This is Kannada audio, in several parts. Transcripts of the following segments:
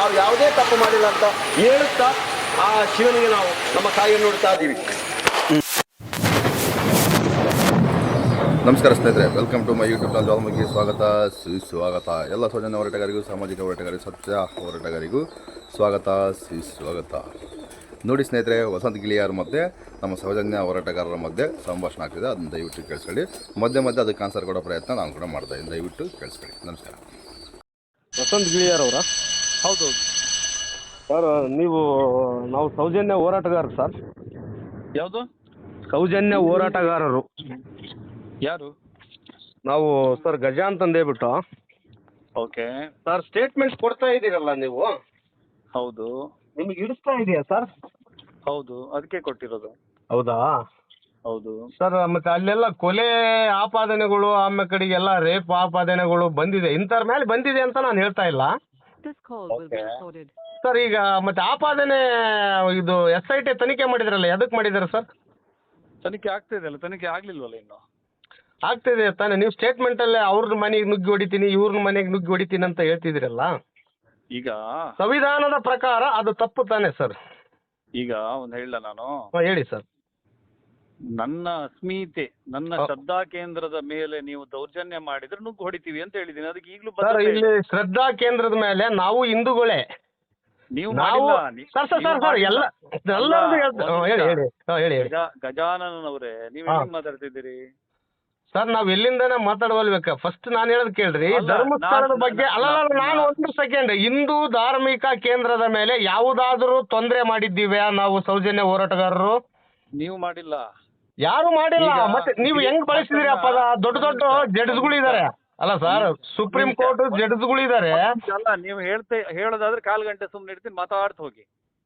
ನಾವು ಯಾವುದೇ ತಪ್ಪು ಮಾಡಿಲ್ಲ ಅಂತ ಹೇಳುತ್ತಾ ಆ ಶಿವನಿಗೆ ನಾವು ನಮ್ಮ ಕಾಯಿಯನ್ನು ನೋಡ್ತಾ ಇದ್ದೀವಿ. ನಮಸ್ಕಾರ ಸ್ನೇಹಿತರೆ welcome to my YouTube channel ಜಾಲ್ಮುಗಿ ಸ್ವಾಗತ ಸುಸ್ವಾಗತ ಎಲ್ಲ ಸೌಜನ್ಯ ಹೋರಾಟಗಾರಿಗೂ ಸಾಮಾಜಿಕ ಹೋರಾಟಗಾರಿಗೂ ಸತ್ಯ ಹೋರಾಟಗಾರಿಗೂ ಸ್ವಾಗತ ಸುಸ್ವಾಗತ ನೋಡಿ ಸ್ನೇಹಿತರೆ ವಸಂತ ಗಿಳಿಯಾರ ಮಧ್ಯೆ ನಮ್ಮ ಸೌಜನ್ಯ ಹೋರಾಟಗಾರರ ಮಧ್ಯೆ ಸಂಭಾಷಣೆ ಆಗ್ತಿದೆ. ಅದನ್ನ ದಯವಿಟ್ಟು ಕೇಳಿಸ್ಕೊಳ್ಳಿ. ಮಧ್ಯೆ ಮಧ್ಯೆ ಅದಕ್ಕೆ ಆನ್ಸರ್ ಕೊಡೋ ಪ್ರಯತ್ನ ನಾನು ಕೂಡ ಮಾಡ್ತಾ ಇದ್ದೀನಿ ದಯವಿಟ್ಟು ಕೇಳಿಸ್ಕೊಳ್ಳಿ. ನಮಸ್ಕಾರ. ವಸಂತ ಗಿಳಿಯಾರ್ ಅವರ? ಹೌದು. ಸರ್ ನೀವು ನಾವು ಸೌಜನ್ಯ ಹೋರಾಟಗಾರರು ಸರ್ ಯಾವುದು? ಸೌಜನ್ಯ ಹೋರಾಟಗಾರರು. ಯಾರು? ನಾವು ಸರ್ ಗಜ ಅಂತಂದೇಬಿಟ್ಟು ಓಕೆ. ಸರ್ ಸ್ಟೇಟ್ಮೆಂಟ್ಸ್ ಕೊಡ್ತಾ ಇದ್ದೀರಲ್ಲ ನೀವು? ಹೌದು. ನಿಮಗೆ ಹಿಡಿಸ್ತಾ ಇದೆಯಾ ಸರ್ ಹೌದು ಅದಕ್ಕೆ ಕೊಟ್ಟಿರೋದು. ಹೌದಾ? ಹೌದು. ಸರ್ ಮತ್ತೆ ಅಲ್ಲೆಲ್ಲ ಕೊಲೆ ಆಪಾದನೆಗಳು ಆಮೇಲೆ ಕಡೆಗೆಲ್ಲ ರೇಪ್ ಆಪಾದನೆಗಳು ಬಂದಿದೆ. ಇಂಥವ್ರ ಮೇಲೆ ಬಂದಿದೆ ಅಂತ ನಾನು ಹೇಳ್ತಾ ಇಲ್ಲ. This call will be Okay. recorded. Sir ಈಗ ಮತ್ತೆ ಆಪಾದನೆ ಇದು ಎಸ್ ಐ ಟಿ ತನಿಖೆ ಮಾಡಿದ್ರಲ್ಲ ಎದಕ್ಕೆ ಮಾಡಿದಾರೆ ಸರ್ ತನಿಖೆ ಆಗ್ತಾ ಇದೆಯಲ್ಲ ತನಿಖೆ ಆಗ್ಲಿಲ್ವಲ್ಲ ಇನ್ನು? ಆಗ್ತಿದೆ ತಾನೆ ನೀವು ಸ್ಟೇಟ್ಮೆಂಟ್ ಅಲ್ಲೇ ಅವ್ರ ಮನೆಗೆ ನುಗ್ಗಿ ಹೊಡಿತೀನಿ ಇವ್ರ ಮನೆಗೆ ನುಗ್ಗಿ ಹೊಡಿತೀನಿ ಅಂತ ಹೇಳ್ತಿದ್ರಲ್ಲ ಈಗ ಸಂವಿಧಾನದ ಪ್ರಕಾರ ಅದು ತಪ್ಪು ತಾನೆ ಸರ್ ಈಗ ಒಂದು ಹೇಳ ನಾನು? ಹೇಳಿ ಸರ್ ನನ್ನ ಅಸ್ಮಿತೆ ನನ್ನ ಶ್ರದ್ಧಾ ಕೇಂದ್ರದ ಮೇಲೆ ನೀವು ದೌರ್ಜನ್ಯ ಮಾಡಿದ್ರೆ ನುಗ್ಗು ಹೊಡಿತೀವಿ ಅಂತ ಹೇಳಿದೀನಿ ಅದಕ್ಕೆ ಈಗಲೂ ಸರ್ ಇಲ್ಲಿ ಶ್ರದ್ಧಾ ಕೇಂದ್ರದ ಮೇಲೆ ನಾವು ಹಿಂದೂಗಳೇ. ನೀವು ನಾವು ಮಾಡಿಲ್ಲ. ನೀ- ಸರ್ ಸರ್ ನೀವು ಸರ್ ಸರ್ ಎಲ್ಲ. ಹೇಳ್ತ- ಹೇಳಿ ಹೇಳಿ. ಹೇಳಿ ಹೇಳಿ. ಗಜ ಗಜಾನನವರೇ ನೀವು ಹಾ. ಹೆಂಗ್ ಮಾತಾಡ್ತಿದ್ದೀರಿ? ಸರ್ ನಾವ್ ಎಲ್ಲಿಂದನೇ ಮಾತಾಡವಲ್ಬೇಕ. ಫಸ್ಟ್ ನಾನು ಹೇಳೋದು ಕೇಳ್ರಿ. ಅಲ್ಲ, ಧರ್ಮಸ್ಥಳದ ನಾನು- ಬಗ್ಗೆ ಅಲ್ಲ, ನಾನು ನಾನು- ಒಂದು ಸೆಕೆಂಡ್ ಹಿಂದೂ ಧಾರ್ಮಿಕ ಕೇಂದ್ರದ ಮೇಲೆ ಯಾವುದಾದ್ರೂ ತೊಂದರೆ ಮಾಡಿದ್ದೀವ್ಯಾ ನಾವು ಸೌಜನ್ಯ ಹೋರಾಟಗಾರರು? ನೀವು ಮಾಡಿಲ್ಲ. ಯಾರು ಮಾಡಿಲ್ಲ. ಈಗ ಮತ್ತೆ ನೀವು ಹೆಂಗ್ ಬಳಸಿದ್ರಿ ಅಪ್ಪ? ದೊಡ್ಡ ದೊಡ್ಡ ದೊಡ್ಡ ಜಡ್ಜ್ಗಳಿದ್ದಾರೆ ಅಲ್ಲ ಸರ್ ಸುಪ್ರೀಂ ಕೋರ್ಟ್ ಜಡ್ಜ್ಗಳಿದ್ದಾರೆ ಅಲ್ಲ ನೀವು ಹೇಳ್ತೆ ಹೇಳೋದಾದ್ರೆ ಕಾಲ್ ಗಂಟೆ ಸುಮ್ನೆ ಇಡ್ತೀನಿ ಮಾತಾಡ್ತಾ ಹೋಗಿ.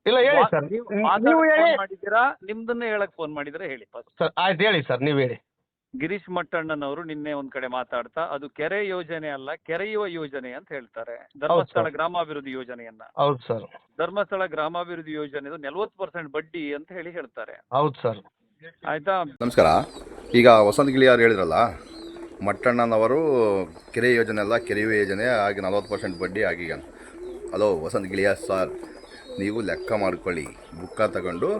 ಇಲ್ಲ ಹೇಳಿ ಸರ್. ನೀವು ನೀವು ನಿಮ್ದನ್ನ ಹೇಳಿ. ಫೋನ್ ಮಾಡಿದ್ದೀರಾ? ನಿಮ್ದನ್ನೇ ಹೇಳಕ್ ಫೋನ್ ಮಾಡಿದ್ರೆ ಹೇಳಿ ಸರ್ ಆಯ್ತು ಹೇಳಿ ಸರ್ ನೀವು ಹೇಳಿ. ಗಿರೀಶ್ ಮಟ್ಟಣ್ಣನವರು ನಿನ್ನೆ ಒಂದ್ ಕಡೆ ಮಾತಾಡ್ತಾ ಅದು ಕೆರೆ ಯೋಜನೆ ಅಲ್ಲ ಕೆರೆಯುವ ಯೋಜನೆ ಅಂತ ಹೇಳ್ತಾರೆ. ಧರ್ಮಸ್ಥಳ. ಗ್ರಾಮಾಭಿವೃದ್ಧಿ ಯೋಜನೆಯನ್ನ. ಹೌದು ಸರ್. ಧರ್ಮಸ್ಥಳ ಗ್ರಾಮಾಭಿವೃದ್ಧಿ ಯೋಜನೆ ನಲ್ವತ್ತು ಪರ್ಸೆಂಟ್ ಬಡ್ಡಿ ಅಂತ ಹೇಳಿ ಹೇಳ್ತಾರೆ. ಹೌದು ಸರ್. ಆಯ್ತಾ? ನಮಸ್ಕಾರ. ಈಗ ವಸಂತ ಗಿಳಿಯಾರು ಹೇಳಿದ್ರಲ್ಲ, ಮಟ್ಟಣ್ಣನವರು ಕೆರೆ ಯೋಜನೆ ಅಲ್ಲ ಕೆರೆಯುವ ಯೋಜನೆ ಆಗಿ ನಲ್ವತ್ತು ಪರ್ಸೆಂಟ್ ಬಡ್ಡಿ ಆಗಿ ಹಲೋ, ವಸಂತ ಗಿಳಿಯ ಸರ್, ನೀವು ಲೆಕ್ಕ ಮಾಡ್ಕೊಳ್ಳಿ, ಬುಕ್ಕ ತಗೊಂಡು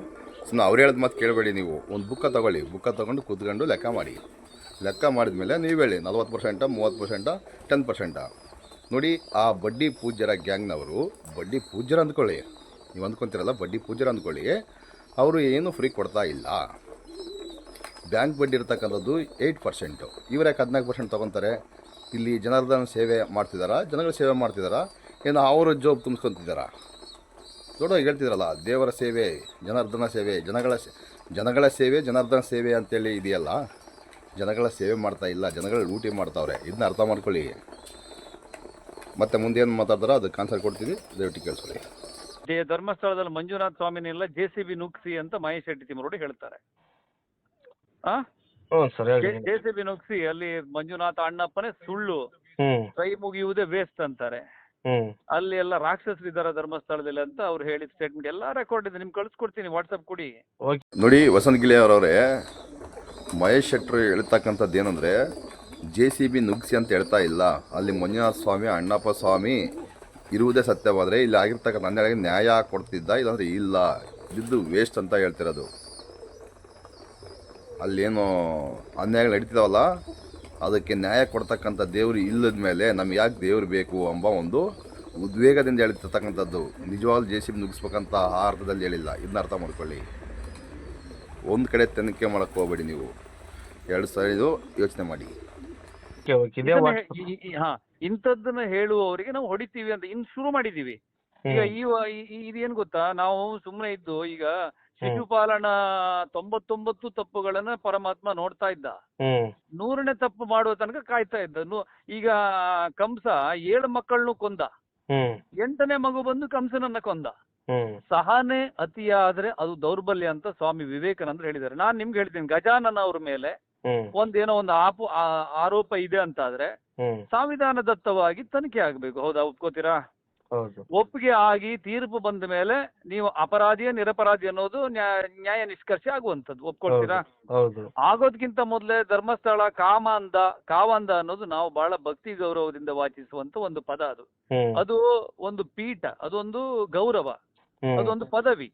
ಸುಮ್ಮನೆ ಅವ್ರು ಹೇಳಿದ ಮಾತು ಕೇಳಬೇಡಿ ನೀವು. ಒಂದು ಬುಕ್ಕ ತಗೊಳ್ಳಿ, ಬುಕ್ಕ ತಗೊಂಡು ಕೂತ್ಕೊಂಡು ಲೆಕ್ಕ ಮಾಡಿ. ಲೆಕ್ಕ ಮಾಡಿದ ಮೇಲೆ ನೀವು ಹೇಳಿ, ನಲ್ವತ್ತು ಪರ್ಸೆಂಟ ಮೂವತ್ತು ಪರ್ಸೆಂಟ ಟೆನ್ ಪರ್ಸೆಂಟ ನೋಡಿ, ಆ ಬಡ್ಡಿ ಪೂಜ್ಯರ ಗ್ಯಾಂಗ್ನವರು, ಬಡ್ಡಿ ಪೂಜ್ಯರು ಅಂದ್ಕೊಳ್ಳಿ. ನೀವು ಅಂದ್ಕೊತೀರಲ್ಲ, ಬಡ್ಡಿ ಪೂಜ್ಯರು ಅಂದ್ಕೊಳ್ಳಿ. ಅವರು ಏನು ಫ್ರೀ ಕೊಡ್ತಾ ಇಲ್ಲ. ಬ್ಯಾಂಕ್ ಬಡ್ಡಿ ಇರ್ತಕ್ಕಂಥದ್ದು ಏಯ್ಟ್ ಪರ್ಸೆಂಟು. ಇವರೇ ಹದಿನಾಲ್ಕು ಪರ್ಸೆಂಟ್ ತೊಗೊತಾರೆ? ಇಲ್ಲಿ ಜನಾರ್ದನ ಸೇವೆ ಮಾಡ್ತಿದ್ದಾರಾ ಜನಗಳ ಸೇವೆ ಮಾಡ್ತಿದ್ದಾರಾ ಏನು ಅವರ ಜೋಬ್ ತುಂಬಿಸ್ಕೊತಿದ್ದಾರಾ ನೋಡೋ ಹೇಳ್ತಿದ್ರಲ್ಲ, ದೇವರ ಸೇವೆ, ಜನಾರ್ದನ ಸೇವೆ, ಜನಗಳ ಜನಗಳ ಸೇವೆ, ಜನಾರ್ದನ ಸೇವೆ ಅಂತೇಳಿ ಇದೆಯಲ್ಲ? ಜನಗಳ ಸೇವೆ ಮಾಡ್ತಾ ಇಲ್ಲ, ಜನಗಳ ಲೂಟಿ ಮಾಡ್ತಾವ್ರೆ. ಇದನ್ನ ಅರ್ಥ ಮಾಡ್ಕೊಳ್ಳಿ. ಮತ್ತೆ ಮುಂದೆ ಏನು ಮಾತಾಡ್ತಾರೋ ಅದಕ್ಕೆ ಆನ್ಸರ್ ಕೊಡ್ತೀವಿ. ದಯವಿಟ್ಟು ಕೇಳಿಸ್ಕೊಳ್ಳಿ ಧರ್ಮಸ್ಥಳದಲ್ಲಿ ಮಂಜುನಾಥ ಸ್ವಾಮಿನೆಲ್ಲ, ಜೆ ಸಿ ಬಿ ನುಗ್ಸಿ ಅಂತ ಮಹೇಶ್ ಶೆಟ್ಟಿ ತಿಮ್ಮರೋಡು ಹೇಳ್ತಾರೆ. ಆ? ಹ್ಞೂ ಸರ್ ಹೇಳಿ ಜೆ ಸಿ ಬಿ ನುಗ್ಸಿ ಅಲ್ಲಿ ಮಂಜುನಾಥ ಅಣ್ಣಪ್ಪನೇ ಸುಳ್ಳು. ಹ್ಮ್ ಕೈ ಮುಗಿಯುವುದೇ ವೇಸ್ಟ್ ಅಂತಾರೆ. ಅಲ್ಲಿ ಎಲ್ಲ ರಾಕ್ಷಸರಿದ್ದಾರೆ ಧರ್ಮಸ್ಥಳದಲ್ಲಿ ಅಂತ ಅವ್ರು ಹೇಳಿದ ಸ್ಟೇಟ್ಮೆಂಟ್ ಎಲ್ಲ ರೆಕಾರ್ಡ್ ಇದೆ. ನಿಮ್ಗೆ ಕಳಿಸ್ಕೊಡ್ತೀನಿ ವಾಟ್ಸಪ್ ಕೊಡಿ. ಓಕೆ. ನೋಡಿ ವಸಂತ ಗಿಳೆ ಅವರವರೇ ಮಹೇಶ್ ಶೆಟ್ಟರು ಹೇಳ್ತಕ್ಕಂಥದ್ದು ಏನಂದರೆ ಜೆ ಸಿ ಬಿ ನುಗ್ಸಿ ಅಂತ ಹೇಳ್ತಾ ಇಲ್ಲ. ಅಲ್ಲಿ ಮಂಜುನಾಥ ಸ್ವಾಮಿ ಅಣ್ಣಪ್ಪ ಸ್ವಾಮಿ ಇರುವುದೇ ಸತ್ಯವಾದರೆ ಇಲ್ಲಿ ಆಗಿರ್ತಕ್ಕಂಥ ಹನ್ನೆರಡಿಗೆ ನ್ಯಾಯ ಕೊಡ್ತಿದ್ದ ಇಲ್ಲಾಂದ್ರೆ ಇಲ್ಲ. ಇದ್ದು ವೇಸ್ಟ್ ಅಂತ ಹೇಳ್ತಿರೋದು. ಅಲ್ಲೇನು ಅನ್ಯಾಯಗಳು ನಡೀತಿದಾವಲ್ಲ ಅದಕ್ಕೆ ನ್ಯಾಯ ಕೊಡ್ತಕ್ಕಂಥ ದೇವರು ಇಲ್ಲದ ಮೇಲೆ ನಮ್ಗೆ ಯಾಕೆ ದೇವ್ರು ಬೇಕು ಎಂಬ ಒಂದು ಉದ್ವೇಗದಿಂದ ಹೇಳ್ತಿರ್ತಕ್ಕಂಥದ್ದು ನಿಜವಾಗ್ಲೂ ಜೆ ಸಿ ಬಿ ನುಗ್ಗಿಸ್ಬೇಕಂತ ಆ ಅರ್ಥದಲ್ಲಿ ಹೇಳಿಲ್ಲ. ಇದನ್ನ ಅರ್ಥ ಮಾಡ್ಕೊಳ್ಳಿ. ಒಂದು ಕಡೆ ತನಿಖೆ ಮಾಡಕ್ಕೆ ಹೋಗ್ಬೇಡಿ ನೀವು. ಎರಡು ಸಾವಿರ ಯೋಚನೆ ಮಾಡಿ. Okay okay. ಇದೇ ವಾಟ್ಸ್ ಹೇ- ಈ- ಈ- ಹಾ ಇಂಥದ್ದನ್ನ ಹೇಳುವವರಿಗೆ ನಾವು ಹೊಡಿತೀವಿ ಅಂತ ಇನ್ ಶುರು ಮಾಡಿದೀವಿ. ಈಗ ಈ- ಇದೇನ್ ಗೊತ್ತಾ? ನಾವು ಸುಮ್ಮನೆ ಇದ್ದು ಈಗ ಶಿಶುಪಾಲನ ತೊಂಬತ್ತೊಂಬತ್ತು ತಪ್ಪುಗಳನ್ನ ಪರಮಾತ್ಮ ನೋಡ್ತಾ ಇದ್ದ. ನೂರನೇ ತಪ್ಪು ಮಾಡುವ ತನಕ ಕಾಯ್ತಾ ಇದ್ದನು ಈಗ ಕಂಸ ಏಳು ಮಕ್ಕಳನ್ನು ಕೊಂದ. ಎಂಟನೇ ಮಗು ಬಂದು ಕಂಸನನ್ನ ಕೊಂದ. ಸಹನೆ ಅತಿಯಾದ್ರೆ ಅದು ದೌರ್ಬಲ್ಯ ಅಂತ ಸ್ವಾಮಿ ವಿವೇಕಾನಂದರು ಹೇಳಿದ್ದಾರೆ. ನಾನ್ ನಿಮ್ಗೆ ಹೇಳ್ತೀನಿ ಗಜಾನನ ಅವ್ರ ಮೇಲೆ ಒಂದೇನೋ ಒಂದು ಆಪು ಆರೋಪ ಇದೆ ಅಂತಾದ್ರೆ ಹ್ಞೂ ಸಂವಿಧಾನದತ್ತವಾಗಿ ತನಿಖೆ ಆಗ್ಬೇಕು. ಹೌದಾ ಒಪ್ಕೋತೀರಾ? ಹೌದು. ಒಪ್ಪಿಗೆ ಆಗಿ ತೀರ್ಪು ಬಂದ ಮೇಲೆ ನೀವು ಅಪರಾಧಿಯ ನಿರಪರಾಧಿ ಅನ್ನೋದು ನ್ಯಾಯ ನಿಷ್ಕರ್ಷ ಆಗುವಂತದ್ದು ಒಪ್ಕೊಳ್ತೀರಾ? ಹೌದು ಆಗೋದ್ಕಿಂತ ಮೊದಲೇ ಧರ್ಮಸ್ಥಳ ಕಾಮಾಂದ ಕಾವಂದ ಅನ್ನೋದು ನಾವು ಬಹಳ ಭಕ್ತಿ ಗೌರವದಿಂದ ವಾಚಿಸುವಂತ ಒಂದು ಪದ ಅದು. ಅದು ಒಂದು ಪೀಠ ಅದೊಂದು ಗೌರವ ಅದೊಂದು ಪದವಿ.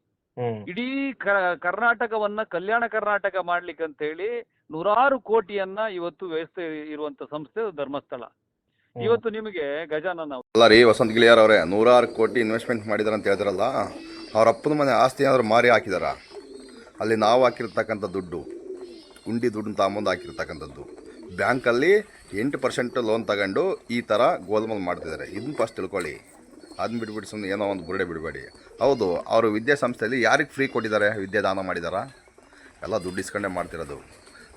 ಇಡೀ ಕರ್ನಾಟಕವನ್ನ ಕಲ್ಯಾಣ ಕರ್ನಾಟಕ ಮಾಡ್ಲಿಕ್ಕೆ ಅಂತ ಹೇಳಿ ನೂರಾರು ಕೋಟಿಯನ್ನ ಇವತ್ತು ವ್ಯವಸ್ಥೆ ಇರುವಂತ ಸಂಸ್ಥೆ ಧರ್ಮಸ್ಥಳ. ಇವತ್ತು ನಿಮಗೆ ಗಜಾನನ ಅಲ್ಲ ರೀ ವಸಂತ್ ಗಿಳಿಯಾರ್ ಅವರೇ ನೂರಾರು ಕೋಟಿ ಇನ್ವೆಸ್ಟ್ಮೆಂಟ್ ಮಾಡಿದಾರೆ ಅಂತ ಹೇಳ್ತಾರಲ್ಲ ಅವ್ರ ಅಪ್ಪನ ಮನೆ ಆಸ್ತಿ ಏನಾದ್ರು ಮಾರಿ ಹಾಕಿದಾರ? ಅಲ್ಲಿ ನಾವು ಹಾಕಿರ್ತಕ್ಕಂಥ ದುಡ್ಡು ಉಂಡಿ ದುಡ್ಡು ತಗೊಂಬಂದು ಹಾಕಿರ್ತಕ್ಕಂಥದ್ದು. ಬ್ಯಾಂಕಲ್ಲಿ ಎಂಟು ಪರ್ಸೆಂಟ್ ಲೋನ್ ತಗೊಂಡು ಈ ಥರ ಗೋಲ್ಮಾಲ್ ಮಾಡ್ತಿದ್ದಾರೆ ಇದನ್ನ ಫಸ್ಟ್ ತಿಳ್ಕೊಳ್ಳಿ. ಅದನ್ನ ಬಿಟ್ಬಿಟ್ಟು ಸುಮ್ಮನೆ ಏನೋ ಒಂದು ಬುರುಡೆ ಬಿಡಬೇಡಿ. ಹೌದು ಅವರು ವಿದ್ಯಾಸಂಸ್ಥೆಯಲ್ಲಿ ಯಾರಿಗೆ ಫ್ರೀ ಕೊಟ್ಟಿದ್ದಾರೆ ವಿದ್ಯಾದಾನ ಮಾಡಿದಾರಾ? ಎಲ್ಲ ದುಡ್ಡು ಇಸ್ಕೊಂಡೇ ಮಾಡ್ತಿರೋದು.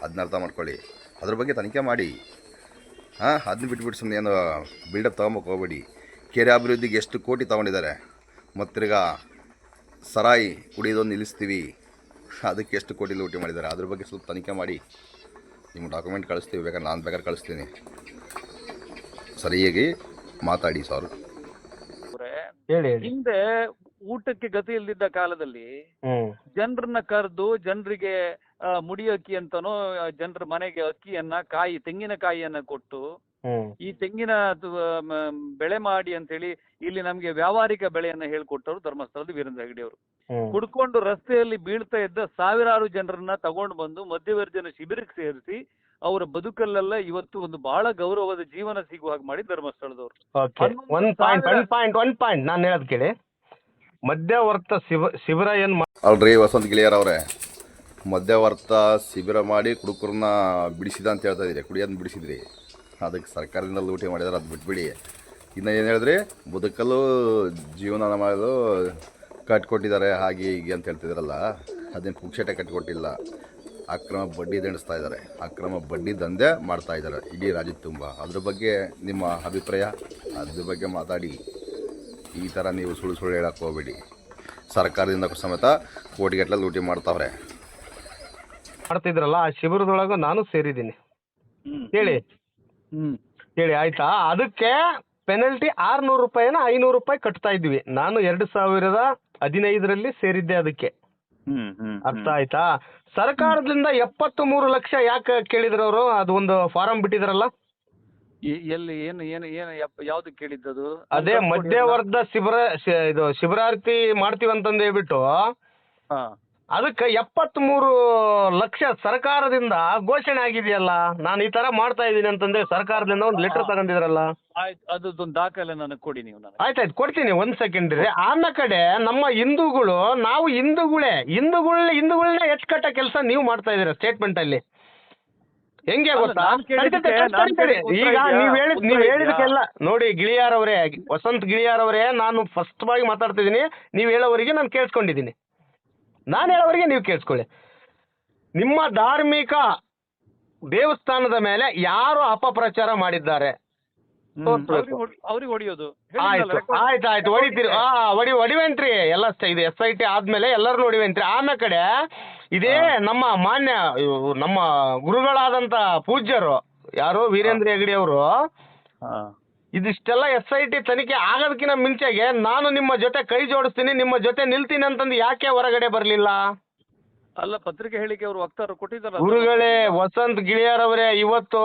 ಅದನ್ನ ಅರ್ಥ ಮಾಡ್ಕೊಳ್ಳಿ. ಅದ್ರ ಬಗ್ಗೆ ತನಿಖೆ ಮಾಡಿ. ಹಾಂ ಅದನ್ನ ಬಿಟ್ಬಿಟ್ಟು ಸುಮ್ಮನೆ ಏನು ಬಿಲ್ಡಪ್ ತೊಗೊಂಬಕ್ಕೆ ಹೋಗ್ಬೇಡಿ. ಕೆರೆ ಅಭಿವೃದ್ಧಿಗೆ ಎಷ್ಟು ಕೋಟಿ ತೊಗೊಂಡಿದ್ದಾರೆ. ಮತ್ತಿರ್ಗ ತಿರ್ಗಾ ಸರಾಯಿ ಕುಡಿಯೋದೊಂದು ನಿಲ್ಲಿಸ್ತೀವಿ. ಅದಕ್ಕೆ ಎಷ್ಟು ಕೋಟಿ ಲೂಟಿ ಮಾಡಿದ್ದಾರೆ. ಅದ್ರ ಬಗ್ಗೆ ಸ್ವಲ್ಪ ತನಿಖೆ ಮಾಡಿ. ನಿಮ್ಮ ಡಾಕ್ಯುಮೆಂಟ್ ಕಳಿಸ್ತೀವಿ. ಬೇಕಾದ್ರೆ ನಾನು ಬೇಕಾದ್ರೆ ಕಳಿಸ್ತೀನಿ. ಸರಿಯಾಗಿ ಮಾತಾಡಿ ಸಾರು. ಹೇಳಿ ಹೇಳಿ. ಹಿಂದೆ ಊಟಕ್ಕೆ ಗತಿ ಇಲ್ದಿದ್ದ ಕಾಲದಲ್ಲಿ ಹ್ಮ್. ಜನರನ್ನ ಕರೆದು ಜನರಿಗೆ ಮುಡಿ ಅಕ್ಕಿ ಅಂತನೋ ಜನರ ಮನೆಗೆ ಅಕ್ಕಿಯನ್ನ ಕಾಯಿ ತೆಂಗಿನಕಾಯಿಯನ್ನ ಕೊಟ್ಟು ಈ ತೆಂಗಿನ ಬೆಳೆ ಮಾಡಿ ಅಂತ ಹೇಳಿ ಇಲ್ಲಿ ನಮ್ಗೆ ವ್ಯಾವಹಾರಿಕ ಬೆಳೆಯನ್ನ ಹೇಳ್ಕೊಟ್ಟರು ಧರ್ಮಸ್ಥಳದ ವೀರೇಂದ್ರ ಹೆಗಡೆ ಅವರು ಕುಡ್ಕೊಂಡು ರಸ್ತೆಯಲ್ಲಿ ಬೀಳ್ತಾ ಇದ್ದ ಸಾವಿರಾರು ಜನರನ್ನ ತಗೊಂಡು ಬಂದು ಮಧ್ಯವರ್ಜನ ಶಿಬಿರಕ್ಕೆ ಸೇರಿಸಿ ಅವರ ಬದುಕಲ್ಲೆಲ್ಲ ಇವತ್ತು ಒಂದು ಬಹಳ ಗೌರವದ ಜೀವನ ಸಿಗುವ ಹಾಗೆ ಮಾಡಿ ಧರ್ಮಸ್ಥಳದವರು. ಪಾಯಿಂಟ್ ನಾನು ಹೇಳೋದು ಕೇಳಿ. ಮಧ್ಯವರ್ತ ಶಿವ ಶಿಬಿರ ಏನ್ ಅಲ್ರಿ ವಸಂತ್ ಗಿಳಿಯರ್ ಅವರೇ ಮಧ್ಯವರ್ತ ಶಿಬಿರ ಮಾಡಿ ಕುಡುಕರನ್ನ ಬಿಡಿಸಿದ ಅಂತ ಹೇಳ್ತಾ ಇದ್ದೀರಿ. ಕುಡಿಯೋದನ್ನ ಬಿಡಿಸಿದ್ರಿ. ಅದಕ್ಕೆ ಸರ್ಕಾರದಿಂದ ಲೂಟಿ ಮಾಡಿದ್ರೆ, ಅದು ಬಿಟ್ಬಿಡಿ. ಇನ್ನು ಏನು ಹೇಳಿದ್ರಿ? ಬದುಕಲು ಜೀವನ ಮಾಡಲು ಕಟ್ಕೊಟ್ಟಿದ್ದಾರೆ, ಹಾಗೆ ಹೀಗೆ ಅಂತ ಹೇಳ್ತಿದ್ರಲ್ಲ. ಅದೇನು ಪುಕ್ಷಟೆ ಕಟ್ಕೊಟ್ಟಿಲ್ಲ. ಅಕ್ರಮ ಬಡ್ಡಿ ದಂಡಿಸ್ತಾ ಇದ್ದಾರೆ. ಅಕ್ರಮ ಬಡ್ಡಿ ದಂಧೆ ಮಾಡ್ತಾ ಇದ್ದಾರೆ. ಇಡೀ ರಾಜ್ಯ ತುಂಬ. ಅದ್ರ ಬಗ್ಗೆ ನಿಮ್ಮ ಅಭಿಪ್ರಾಯ? ಅದ್ರ ಬಗ್ಗೆ ಮಾತಾಡಿ. ಈ ಥರ ನೀವು ಸುಳ್ಳು ಸುಳ್ಳು ಹೇಳಕ್ಕೆ ಹೋಗ್ಬೇಡಿ. ಸರ್ಕಾರದಿಂದ ಸಮೇತ ಕೋಟಿಗಟ್ಟಲೆ ಲೂಟಿ ಮಾಡ್ತಾವ್ರೆ. ಮಾಡ್ತಿದ್ರಲ್ಲ ಆ ಶಿಬಿರದೊಳಗ ನಾನು ಸೇರಿದ್ದೀನಿ. ಹೇಳಿ. ಹೇಳಿ ಆಯ್ತಾ? ಅದಕ್ಕೆ ಪೆನಲ್ಟಿ ಆರ್ನೂರು ರೂಪಾಯಿನ ಐನೂರು ರೂಪಾಯಿ ಕಟ್ತಾ ಇದ್ವಿ. ನಾನು ಎರಡು ಸಾವಿರದ ಹದಿನೈದರಲ್ಲಿ ಸೇರಿದ್ದೆ ಅದಕ್ಕೆ. ಅರ್ಥ ಆಯ್ತಾ? ಸರ್ಕಾರದಿಂದ ಎಪ್ಪತ್ತು ಮೂರು ಲಕ್ಷ ಯಾಕೆ ಕೇಳಿದ್ರು ಅವರು? ಅದು ಒಂದು ಫಾರಂ ಬಿಟ್ಟಿದ್ರಲ್ಲ? ಎಲ್ಲಿ ಏನು ಏನು ಏನು ಯಾವ್ದು ಕೇಳಿದ್ದದು? ಅದೇ ಮಧ್ಯವರ್ಧ ಶಿಬಿರ ಇದು ಶಿಬಿರಾರ್ಥಿ ಮಾಡ್ತೀವಿ ಅಂತಂದು ಹೇಳ್ಬಿಟ್ಟು ಅದಕ್ಕೆ ಎಪ್ಪತ್ತ್ ಮೂರು ಲಕ್ಷ ಸರ್ಕಾರದಿಂದ ಘೋಷಣೆ ಆಗಿದೆಯಲ್ಲ ನಾನು ಈ ತರ ಮಾಡ್ತಾ ಇದ್ದೀನಿ ಅಂತಂದ್ರೆ ಸರ್ಕಾರದಿಂದ ಒಂದು ಲೆಟರ್ ತಗೊಂಡಿದ್ರಲ್ಲ? ಆಯ್ತು ಅದೊಂದು ದಾಖಲೆ ನನಗೆ ಕೊಡಿ ನೀವು ನನಗೆ. ಆಯ್ತಾಯ್ತು ಕೊಡ್ತೀನಿ ಒಂದ್ ಸೆಕೆಂಡ್ ರೀ ಆನ ಕಡೆ ನಮ್ಮ ಹಿಂದೂಗಳು ನಾವು ಹಿಂದೂಗಳೇ ಹಿಂದೂಗಳ ಹಿಂದೂಗಳನ್ನ ಎತ್ಕಟ್ಟ ಕೆಲಸ ನೀವು ಮಾಡ್ತಾ ಇದೀರ ಸ್ಟೇಟ್ಮೆಂಟ್ ಅಲ್ಲಿ. ಹೆಂಗೆ ಗೊತ್ತಾ? ನಾನ್ ಕೇಳಿದ್ದಕ್ಕೆ- ನಾನ್ ಈಗ ಉತ್ತರ ನೀವ್? ಹೇಳಿದ್ ನೀವ್ ಇದೆಯಾ? ಹೇಳಿದಕ್ಕೆಲ್ಲ ನೋಡಿ ಗಿಳಿಯಾರವರೇ ವಸಂತ್ ಗಿಳಿಯಾರ್ ಅವರೇ ನಾನು ಫಸ್ಟ್ ಬಾಗಿ ಮಾತಾಡ್ತಿದ್ದೀನಿ. ನೀವು ಹೇಳೋವರಿಗೆ ನಾನು ಕೇಳಿಸ್ಕೊಂಡಿದ್ದೀನಿ. ನಾನು ಹೇಳೋವರೆಗೆ ನೀವು ಕೇಳಿಸ್ಕೊಳ್ಳಿ. ನಿಮ್ಮ ಧಾರ್ಮಿಕ ದೇವಸ್ಥಾನದ ಮೇಲೆ ಯಾರು ಅಪಪ್ರಚಾರ ಮಾಡಿದ್ದಾರೆ. ಅವ್ರಿಗೆ ಹೊಡಿಯೋದು. ಆಯ್ತು ಆಯ್ತು ಆಯ್ತು ಹೊಡಿತೀರಿ. ಹಾ ಹೊಡಿ ಹೊಡಿವೇನ್ರಿ ಎಲ್ಲ ಇದು ಎಸ್ ಐ ಟಿ ಆದ್ಮೇಲೆ ಎಲ್ಲರೂ ಹೊಡಿವೆಂತ್ರಿ. ಆಮೇಲೆ ಕಡೆ ಇದೇ ನಮ್ಮ ಮಾನ್ಯ ನಮ್ಮ ಗುರುಗಳಾದಂತ ಪೂಜ್ಯರು ಯಾರು ವೀರೇಂದ್ರ ಹೆಗಡಿ ಅವರು. ಇದಿಷ್ಟೆಲ್ಲ ಎಸ್ ಐ ಟಿ ತನಿಖೆ ಆಗೋದಕ್ಕಿಂತ ಮುಂಚೆಗೆ ನಾನು ನಿಮ್ಮ ಜೊತೆ ಕೈ ಜೋಡಿಸ್ತೀನಿ ನಿಮ್ಮ ಜೊತೆ ನಿಲ್ತೀನಿ ಅಂತಂದು ಯಾಕೆ ಹೊರಗಡೆ ಬರಲಿಲ್ಲ? ಅಲ್ಲ ಪತ್ರಿಕೆ ಹೇಳಿಕೆ ಅವರು ವಕ್ತಾರರು ಕೊಟ್ಟಿದ್ದಾರೆ ಗುರುಗಳೇ ವಸಂತ್ ಗಿಳಿಯರ್ ಅವರೇ ಇವತ್ತು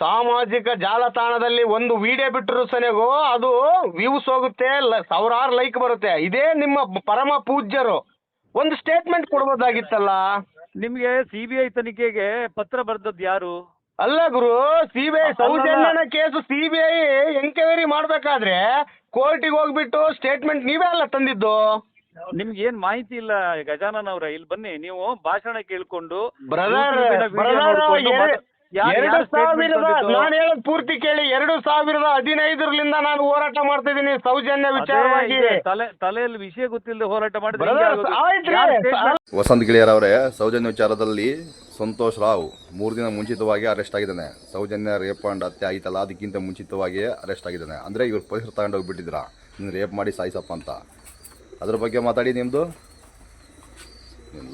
ಸಾಮಾಜಿಕ ಜಾಲತಾಣದಲ್ಲಿ ಒಂದು ವಿಡಿಯೋ ಬಿಟ್ಟರು ಸನೆಗೂ ಅದು ವ್ಯೂಸ್ ಹೋಗುತ್ತೆ ಸಾವಿರಾರು ಲೈಕ್ ಬರುತ್ತೆ. ಇದೇ ನಿಮ್ಮ ಪರಮ ಪೂಜ್ಯರು. ಒಂದು ಸ್ಟೇಟ್ಮೆಂಟ್ ಕೊಡ್ಬೋದಾಗಿತ್ತಲ್ಲ? ಬಿ ಸಿಬಿಐ ತನಿಖೆಗೆ ಪತ್ರ ಬರೆದದ್ದು ಯಾರು? ಅಲ್ಲ ಗುರು ಸಿಬಿಐ. ಸೌಜನ್ಯನ ಕೇಸು ಸಿಬಿಐ ಎಂಕ್ವೈರಿ ಮಾಡ್ಬೇಕಾದ್ರೆ ಕೋರ್ಟಿಗೆ ಹೋಗ್ಬಿಟ್ಟು ಸ್ಟೇಟ್ಮೆಂಟ್ ನೀವೇ ಅಲ್ಲ ತಂದಿದ್ದು ನಿಮ್ಗೆ ಏನ್ ಮಾಹಿತಿ ಇಲ್ಲ ಗಜಾನನ್ ಅವ್ರ ಇಲ್ಲಿ ಬನ್ನಿ ನೀವು ಭಾಷಣ ಕೇಳ್ಕೊಂಡು ಬ್ರದರ್ ಎರಡು ಸಾವಿರದ ನಾನು ಹೇಳೋದು ಪೂರ್ತಿ ಕೇಳಿ ಎರಡು ಸಾವಿರದ ಹದಿನೈದರಿಂದ ನಾನು ಹೋರಾಟ ಮಾಡ್ತಾ ಇದ್ದೀನಿ ಸೌಜನ್ಯ ವಿಚಾರವಾಗಿ. ತಲೆ ತಲೆಯಲ್ಲಿ ವಿಷಯ ಗೊತ್ತಿಲ್ಲದೆ ಹೋರಾಟ ಮಾಡಿದ್ರೆ ವಸಂತ್ ಗಿಳಿಯರ್ ಅವರೇ ಸೌಜನ್ಯ ವಿಚಾರದಲ್ಲಿ ಸಂತೋಷ್ ರಾವ್ ಮೂರು ದಿನ ಮುಂಚಿತವಾಗಿ ಅರೆಸ್ಟ್ ಆಗಿದ್ದಾನೆ. ಸೌಜನ್ಯ ರೇಪ್ ಅಂಡ್ ಹತ್ಯೆ ಆಯ್ತಲ್ಲ ಅದಕ್ಕಿಂತ ಮುಂಚಿತವಾಗಿ ಅರೆಸ್ಟ್ ಆಗಿದ್ದಾನೆ. ಅಂದ್ರೆ ಇವ್ರು ಪೊಲೀಸರು ತಗೊಂಡು ಹೋಗ್ಬಿಟ್ಟಿದ್ರ ನೀನು ರೇಪ್ ಮಾಡಿ ಸಾಯಿಸಪ್ಪ ಅಂತ. ಅದ್ರ ಬಗ್ಗೆ ಮಾತಾಡಿ ನಿಮ್ಮದು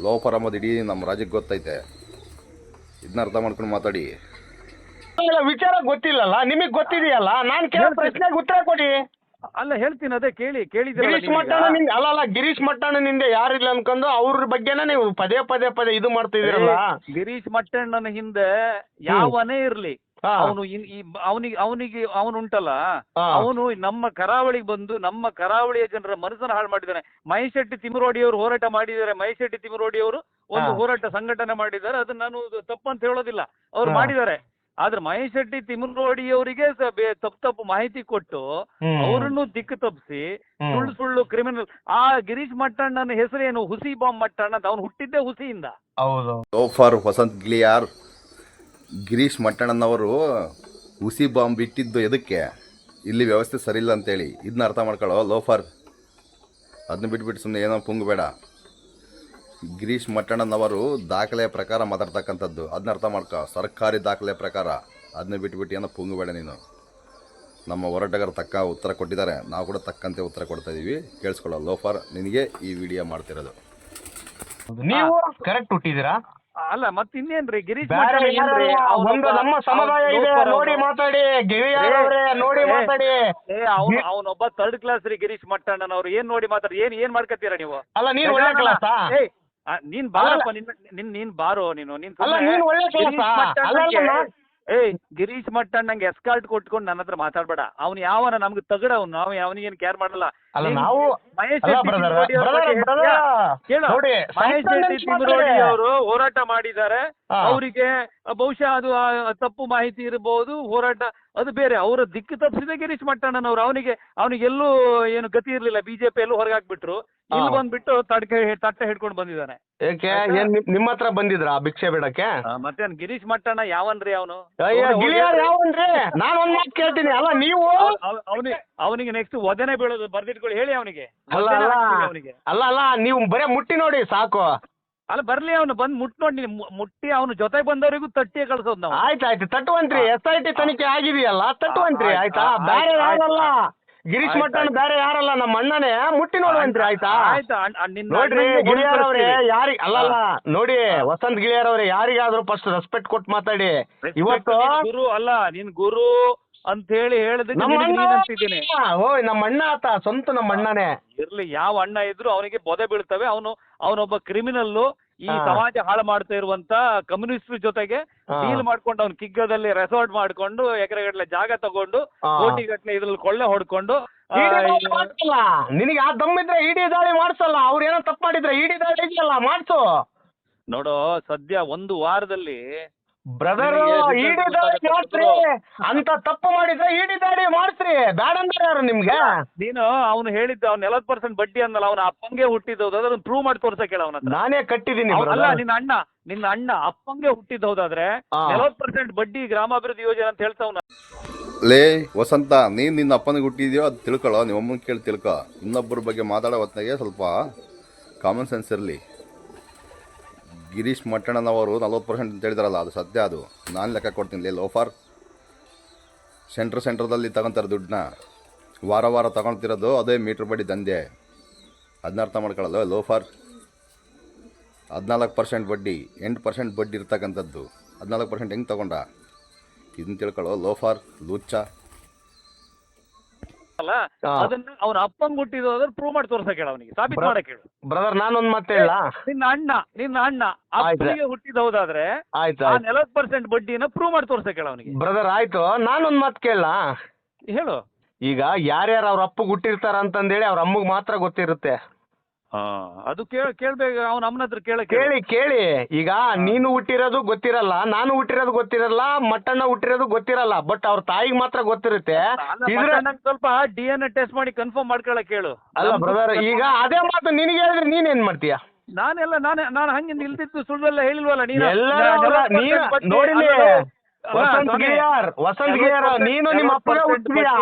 ಲೋಪರ್ ಅನ್ನೋದು ಇಡೀ ನಮ್ಮ ರಾಜ್ಯಕ್ಕೆ ಗೊತ್ತೈತೆ. ಇದನ್ನ ಅರ್ಥ ಮಾಡ್ಕೊಂಡು ಮಾತಾಡಿ. ವಿಚಾರ ಗೊತ್ತಿಲ್ಲಲ್ಲ ನಿಮಗ್ ಗೊತ್ತಿದೆಯಲ್ಲ? ನಾನ್ ಕೇಳ ಪ್ರಶ್ನೆಗೆ ಉತ್ತರ ಕೊಡಿ. ಅಲ್ಲ ಹೇಳ್ತೀನಿ ಅದೇ ಕೇಳಿ ಕೇಳಿ ಗಿರೀಶ್ ಮಟ್ಟಣ ಮಟ್ಟಣ್ಣ ನಿಂದ ಅಲ್ಲ ಅಲ್ಲ ಗಿರೀಶ್ ಮಟ್ಟಣ್ಣನಿಂದ ಯಾರಿಲ್ಲ ಅನ್ಕೊಂಡು ಅವ್ರ ಬಗ್ಗೆನೇ ನೀವು ಪದೇ ಪದೇ ಪದೇ ಇದು ಮಾಡ್ತಿದ್ದೀರಲ್ಲ ಗಿರೀಶ್ ಮಟ್ಟಣ್ಣನ ಹಿಂದೆ ಯಾವನೇ ಇರ್ಲಿ ಅವನು ಅವನಿಗೆ ಅವನಿಗೆ ಅವನು ಉಂಟಲ್ಲ ಅವನು ನಮ್ಮ ಕರಾವಳಿಗೆ ಬಂದು ನಮ್ಮ ಕರಾವಳಿಯ ಜನರ ಮನಸ್ಸನ್ನು ಹಾಳು ಮಾಡಿದ್ದಾನೆ. ಮಹೇಶೆಟ್ಟಿ ತಿಮರೋಡಿ ಅವರು ಹೋರಾಟ ಮಾಡಿದ್ದಾರೆ ಮಹೇಶೆಟ್ಟಿ ತಿಮರೋಡಿ ಅವರು ಒಂದು ಹೋರಾಟ ಸಂಘಟನೆ ಮಾಡಿದ್ದಾರೆ ಅದನ್ನ ನಾನು ತಪ್ಪು ಅಂತ ಹೇಳೋದಿಲ್ಲ. ಅವ್ರು. ಮಾಡಿದ್ದಾರೆ. ಆದ್ರೆ ಮಹೇಶ್ ಶೆಟ್ಟಿ ತಿಮರೋಡಿ ಅವರಿಗೆ ತಪ್ಪು ತಪ್ಪು ಮಾಹಿತಿ ಕೊಟ್ಟು. ಅವರನ್ನು ದಿಕ್ಕು ತಪ್ಪಿಸಿ ಸುಳ್ಳು ಸುಳ್ಳು ಕ್ರಿಮಿನಲ್ ಆ ಗಿರೀಶ್ ಮಟ್ಟಣ್ಣನ ಹೆಸರೇನು? ಹುಸಿ ಬಾಂಬ್ ಮಟ್ಟಣ್ಣ ಅಂತ ಅವ್ನು ಹುಟ್ಟಿದ್ದೇ ಹುಸಿಯಿಂದ. ಹೌದು. ಲೋಫರ್ ವಸಂತ್ ಗಿಳಿಯಾರ್ ಗಿರೀಶ್ ಮಟ್ಟಣ್ಣನವರು ಹುಸಿ ಬಾಂಬ್ ಇಟ್ಟಿದ್ದು ಎದಕ್ಕೆ? ಇಲ್ಲಿ ವ್ಯವಸ್ಥೆ ಸರಿಯಿಲ್ಲ ಅಂತೇಳಿ. ಇದನ್ನ ಅರ್ಥ ಮಾಡ್ಕೊಳ್ಳೋ ಲೋಫರ್. ಅದನ್ನ ಬಿಟ್ಬಿಟ್ಟು ಸುಮ್ಮನೆ ಏನೋ ಪುಂಗಬೇಡ ಗಿರೀಶ್ ಮಟ್ಟಣ್ಣನವರು ದಾಖಲೆ ಪ್ರಕಾರ ಮಾತಾಡ್ತಕ್ಕಂಥದ್ದು. ಅದನ್ನ ಅರ್ಥ ಮಾಡ್ಕೊ. ಸರ್ಕಾರಿ ದಾಖಲೆ ಪ್ರಕಾರ. ಅದನ್ನ ಬಿಟ್ಬಿಟ್ಟು ಏನೋ ಪುಂಗಬೇಡ ನೀನು. ನಮ್ಮ ಹೋರಾಟಗಾರ ತಕ್ಕ ಉತ್ತರ ಕೊಟ್ಟಿದ್ದಾರೆ. ನಾವು ಕೂಡ ತಕ್ಕಂತೆ ಉತ್ತರ ಕೊಡ್ತಾ ಇದೀವಿ. ಕೇಳಿಸ್ಕೊಳ್ಳೋ ಲೋಫರ್ ನಿನಗೆ ಈ ವಿಡಿಯೋ ಮಾಡ್ತಿರೋದು. ನೀವು ಕರೆಕ್ಟ್ ಹುಟ್ಟಿದ್ದೀರಾ? ಅಲ್ಲ ಮತ್ತೆ ಇನ್ನೇನ್ರಿ? ಗಿರೀಶ್ ಬೇರೆ ಏನ್ರಿ? ನಮ್ಮ ಸಮುದಾಯ ಇದೆ ನೋಡಿ ಮಾತಾಡಿ. ನೋಡಿ ಏ, ಮಾತಾಡಿ. ಏ ಅವನು ಅವನೊಬ್ಬ ಥರ್ಡ್ ಕ್ಲಾಸ್ ರೀ ಗಿರೀಶ್ ಮಟ್ಟಣ್ಣನವ್ರು. ಏನ್ ನೋಡಿ ಮಾತಾಡಿ ಏನ್ ಏನ್ ಮಾಡ್ಕತ್ತೀರಾ ನೀವು? ಅಲ್ಲ ನೀನ್ ಒಳ್ಳೆ ಕ್ಲಾಸ್ ಏಯ್, ಆ, ನೀನ್ ಬಾರಪ್ಪ ನಿನ್ ನಿನ್ ನೀನ್ ಬಾರೋ ನೀನು. ನೀನ್ ಒಳ್ಳೆ ಗಿರೀಶ್? ಮಟ್ಟಣ್ಣಂಗೆ- ಅಲ್ಲ, ಅಲ್ಲ, ಏಯ್ ಗಿರೀಶ್ ಮಟ್ಟಣ್ಣಂಗೆ ಎಸ್ಕಾರ್ಟ್ ಕೊಟ್ಕೊಂಡು ನನ್ನ ಹತ್ರ ಮಾತಾಡ್ಬೇಡ. ಅವ್ನು ಯಾವನ ನಮ್ಗೆ ತಗಡ ಅವ್ನು. ನಾವು ಅವನಿಗೇನ್ ಕೇರ್ ಮಾಡಲ್ಲ. ಅಲ್ಲ ನಾವು ಅಲ್ಲ ನೋಡಿ ಮಹೇಶ್ ಶೆಟ್ಟಿ ತಿಮ್ರೋಡಿ ಅವರು ಹೋರಾಟ ಮಾಡಿದ್ದಾರೆ. ಹಾ. ಅವರಿಗೆ ಬಹುಶಃ ಅದು ಆ, ತಪ್ಪು ಮಾಹಿತಿ ಇರಬಹುದು ಹೋರಾಟ ಅದು ಬೇರೆ. ಅವರ ದಿಕ್ಕು ತಪ್ಪಿಸಿದ ಗಿರೀಶ್ ಮಟ್ಟಣ್ಣನವರು. ಅವನಿಗೆ ಅವನಿಗೆ ಎಲ್ಲೂ ಏನು ಗತಿ ಇರಲಿಲ್ಲ. ಬಿಜೆಪಿ ಎಲ್ಲೂ ಹೊರಗಾಕ್ಬಿಟ್ರು. ಇಲ್ಲಿ ಹಾ. ಬಂದ್ಬಿಟ್ಟು ತಡ್ಕೆ ತಟ್ಟೆ ಹಿಡ್ಕೊಂಡು ಬಂದಿದ್ದಾನೆ. ಏಕೆ? ಏನ್ ನಿಮ್- ನಿಮ್ಮ ಹತ್ರ ಬಂದಿದ್ರಾ ಭಿಕ್ಷೆ ಬೇಡಕ್ಕೆ? ಮತ್ತೆ ಗಿರೀಶ್ ಮಟ್ಟಣ್ಣ ಯಾವನ್ರಿ ಅವನು? ಅಯ್ಯ ಗಿಳಿಯಾರ್ ಯಾವನ್ರಿ ನಾನು ಒಂದ್ ಮಾತು ಕೇಳ್ತೀನಿ. ಅಲ್ಲ ನೀವು ಅವನಿಗೆ ನೆಕ್ಸ್ಟ್ ವದನೆ ಬೀಳೋದು ಹೇಳಿ ಅವನಿಗೆ. ಅಲ್ಲ ಅಲ್ಲ. ಅವನಿಗೆ. ಅಲ್ಲ ಅಲ್ಲ ನೀವು ಬರೇ ಮುಟ್ಟಿ ನೋಡಿ ಸಾಕು. ಅಲ್ಲ ಬರ್ಲಿ ಅವನು ಬಂದ್ ಮುಟ್ ನೋಡಿ ನೀನು. ಮು- ಮುಟ್ಟಿ ಅವನು ಜೊತೆ ಬಂದವರಿಗೂ ತಟ್ಟಿ ಕಳ್ಸೋದು ನಾವು. ಆಯ್ತು ಆಯ್ತು. ತಟ್ಟುವಂತ್ರಿ ಎಸ್ ಐ ಟಿ ತನಿಖೆ ಆಗಿದೆಯಲ್ಲ ತಟ್ಟುವಂತ್ರಿ ಆಯ್ತು, ಆಯ್ತಾ? ಆಯ್ತು, ಬೇರೆ ಆಯ್ತು, ಯಾರಲ್ಲ? ಗಿರೀಶ್ ಆಯ್ತು, ಆಯ್ತು. ಬೇರೆ ಯಾರಲ್ಲ? ನಮ್ಮ ಅಣ್ಣನೇ. ಮುಟ್ಟಿ ನೋಡುವಂತ್ರಿ ಆಯ್ತಾ ಆಯ್ತಾ? ಅಣ್ಣ- ಅಣ್ಣ ನಿನ್ನ ನೋಡ್ರಿ ಅಣ್ಣಂಗೆ ಗಿಳಿಯಾರ್ ಅವ್ರೆ ಅಲ್ಲ ಅಲ್ಲ. ನೋಡಿ ವಸಂತ್ ಗಿಳಿಯಾರ್ ಅವ್ರೆ ಯಾರಿಗಾದ್ರೂ ಫಸ್ಟ್ ರೆಸ್ಪೆಕ್ಟ್ ಕೊಟ್ಟು ಮಾತಾಡಿ. Respect ಇವತ್ತು ನಿನ್ ಗುರು ಅಲ್ಲ ನಿನ್ ಗುರು ಅಂತ ಹೇಳಿ ಹೇಳಿದ್ರೆ ನಮ್ಮ ಅಣ್ಣ ಅಂತಿದ್ದೀನಿ. ಓಯ್ ನಮ್ಮ ಅಣ್ಣ ಆತ ಸ್ವಂತ ನಮ್ಮ ಅಣ್ಣನೇ. ಇರ್ಲಿ ಯಾವ ಅಣ್ಣ ಇದ್ರು ಅವನಿಗೆ ಬೊದೆ ಬೀಳ್ತವೆ. ಅವನು ಅವನೊಬ್ಬ ಕ್ರಿಮಿನಲ್ ಈ ಹಾ. ಸಮಾಜ ಹಾಳು ಮಾಡ್ತಾ ಇರುವಂತ ಕಮ್ಯುನಿಸ್ಟ್ ಜೊತೆಗೆ ಹಾ. ಡೀಲ್ ಮಾಡ್ಕೊಂಡು ಅವ್ನು ಕಿಗ್ಗದಲ್ಲಿ ರೆಸಾರ್ಟ್ ಮಾಡ್ಕೊಂಡು ಎಕರೆಗಟ್ಟಲೆ ಜಾಗ ತಗೊಂಡು ಹಾ. ಕೋಟಿಗಟ್ಟಲೆ ಇದ್ರಲ್ಲಿ ಕೊಳ್ಳೆ ಹೊಡ್ಕೊಂಡು ಆ, ಇಡಿ ದಾಳಿ ಮಾಡ್ಸಲ್ಲ. ನಿನಗೆ ಆ ದಮ್ಮಿದ್ರೆ ಇಡಿ ದಾಳಿ ಮಾಡ್ಸಲ್ಲ. ಅವ್ರು ಏನೋ ತಪ್ಪು ಮಾಡಿದ್ರೆ ಇಡಿ ದಾಳಿ ಇದೆಯಲ್ಲ ಮಾಡ್ಸು. ನೋಡು ಸದ್ಯ ಒಂದು ವಾರದಲ್ಲಿ ಬ್ರದರ್ ಇಡಿ ದಾಳಿ ಮಾಡ್ಸ್ರಿ ಅಂತ ತಪ್ಪು ಮಾಡಿದ್ರೆ ಇಡಿ ದಾಳಿ ಮಾಡ್ಸ್ರಿ. ಬೇಡ ಅಂದ್ರೆ ಯಾರು ನಿಮ್ಗೆ? ನೀನು ಅವನು ಹೇಳಿದ್ದ ಅವ್ನು ನಲವತ್ತು ಪರ್ಸೆಂಟ್ ಬಡ್ಡಿ ಅಂದಲ್ಲ ಅವನ ಅಪ್ಪಂಗೆ ಹುಟ್ಟಿದ್ದು ಅದನ್ನ ಪ್ರೂವ್ ಮಾಡಿ ತೋರ್ಸಕ್ಕೆ ಹೇಳ ಅವನ ನಾನೇ ಕಟ್ಟಿದೀನಿ ನಿನ್ ಅಲ್ಲ ನಿನ್ನ ಅಣ್ಣ ನಿನ್ನ ಅಣ್ಣ ಅಪ್ಪಂಗೆ ಹುಟ್ಟಿದ್ದು ಹೌದಾದ್ರೆ ನಲವತ್ ನಲವತ್ತು ಪರ್ಸೆಂಟ್ ಬಡ್ಡಿ ಗ್ರಾಮಾಭಿವೃದ್ಧಿ ಯೋಜನೆ ಅಂತ ಹೇಳ್ತಾವ್ನ ಲೇ ವಸಂತ ನೀನು ನಿನ್ನ ಅಪ್ಪನಿಗೆ ಹುಟ್ಟಿದ್ಯೋ ಅದು ತಿಳ್ಕೊಳ್ಳೋ ನಿಮ್ಮ ಅಮ್ಮನ ಕೇಳಿ ತಿಳ್ಕೊ. ಇನ್ನೊಬ್ಬರ ಬಗ್ಗೆ ಮಾತಾಡೋ ಹೊತ್ತಿನಾಗೆ ಸ್ವಲ್ಪ ಕಾಮನ್ ಸೆನ್ಸ್ ಇರಲಿ. ಗಿರೀಶ್ ಮಟ್ಟಣ್ಣನವರು ನಲ್ವತ್ತು ಪರ್ಸೆಂಟ್ ಅಂತ ಹೇಳಿದಾರಲ್ಲ, ಅದು ಸತ್ಯ ಅದು. ನಾನು ಲೆಕ್ಕ ಕೊಡ್ತೀನಿ ಲೋಫರ್. ಸೆಂಟ್ರ್ ಸೆಂಟ್ರದಲ್ಲಿ ತಗೊಂತಾರೆ ದುಡ್ಡನ್ನ. ವಾರ ವಾರ ತಗೊಳ್ತಿರೋದು ಅದೇ ಮೀಟ್ರ್ ಬಡ್ಡಿ ದಂಧೆ. ಅದನ್ನ ಅರ್ಥ ಮಾಡ್ಕೊಳ್ಳಲ್ಲ ಲೋಫರ್. ಹದಿನಾಲ್ಕು ಪರ್ಸೆಂಟ್ ಬಡ್ಡಿ, ಎಂಟು ಪರ್ಸೆಂಟ್ ಬಡ್ಡಿ ಇರ್ತಕ್ಕಂಥದ್ದು. ಹದಿನಾಲ್ಕು ಪರ್ಸೆಂಟ್ ಹೆಂಗೆ ತಗೊಂಡ? ಇದನ್ನ ತಿಳ್ಕೊಳ್ಳೋ ಲೋಫಾರ್, ಲೂಚ್ಚ. ಅಲ್ಲ? ಅದನ್ನ ಅವನ ಅಪ್ಪನ್ ಹುಟ್ಟಿದ್ದು ಅದನ್ನ ಪ್ರೂವ್ ಮಾಡಿ ತೋರ್ಸಕ್ ಹೇಳ ಅವನಿಗೆ. ಸಾಬೀತ್ ಮಾಡಕ್ ಹೇಳು. ಬ್ರದರ್ ನಾನೊಂದ್ ಮತ್ತೆ ಹೇಳ ನಿನ್ನ ಅಣ್ಣ ನಿನ್ನ ಅಣ್ಣ ಅಪ್ಪಿಗೆ ಅಪ್ಪನಿಗೆ ಹುಟ್ಟಿದ್ದು ಹೌದಾದ್ರೆ ಆಯ್ತು ನಲವತ್ ಪರ್ಸೆಂಟ್ ಬಡ್ಡಿನ ಪ್ರೂವ್ ಮಾಡಿ ತೋರ್ಸಕ್ ಹೇಳ ಅವನಿಗೆ. ಬ್ರದರ್ ಆಯ್ತು. ನಾನೊಂದ್ ಮಾತ್ ಕೇಳ ಹೇಳು. ಈಗ ಯಾರ್ಯಾರು ಅವ್ರ ಅಪ್ಪಗ್ ಹುಟ್ಟಿರ್ತಾರ ಅಂತಂದೇಳಿ ಅವ್ರ ಅಮ್ಮಗ್ ಮಾತ್ರ ಗೊತ್ತಿರುತ್ತೆ. ಹಾ ಅದು ಕೇಳ ಕೇಳ್ಬೇಕು ಅವನ ಅಮ್ಮನ ಹತ್ರ ಕೇಳ ಕೇಳಿ ಕೇಳಿ. ಈಗ ನೀನು ಹುಟ್ಟಿರೋದು ಗೊತ್ತಿರಲ್ಲ ನಾನು ಹುಟ್ಟಿರೋದು ಗೊತ್ತಿರಲ್ಲ ಮಟ್ಟಣ್ಣ ಹುಟ್ಟಿರೋದು ಗೊತ್ತಿರಲ್ಲ ಬಟ್ ಅವ್ರ ತಾಯಿಗೆ ಮಾತ್ರ ಗೊತ್ತಿರುತ್ತೆ. ಇದ್ರ ಸ್ವಲ್ಪ ಡಿ ಎನ್ ಎ ಟೆಸ್ಟ್ ಮಾಡಿ ಕನ್ಫರ್ಮ್ ಮಾಡ್ಕೊಳ್ಳ ಕೇಳು ಅಲ್ಲ ಬ್ರದರ್ ಈಗ ಅದೇ ಮಾತು ನಿನಗೆ ಹೇಳಿದ್ರೆ ನೀನೇನ್ ಮಾಡ್ತೀಯ? ನಾನೆಲ್ಲ ನಾನೇ ನಾನು ಹಂಗೆ ನಿಲ್ದಿದ್ದು ಸುಳ್ಳೆಲ್ಲ ಹೇಳಿಲ್ವಲ್ಲ ನೀನು? ಎಲ್ಲರೂ ನಾ- ಅವರ- 40% ನೀನು ಬಡ್ಡಿ ನೋಡಿಲಿ ಅನ್ನೋದು- ಅಲ್ಲ, ವಸಂತ್ ಗಿಳಿಯಾರ್ ವಸಂತ್ ಗಿಳಿಯಾರ್ ನೀನು ನಿಮ್ಮ ಅಪ್ಪಗ 40% ಹುಟ್ಟಿದ್ಯಾ?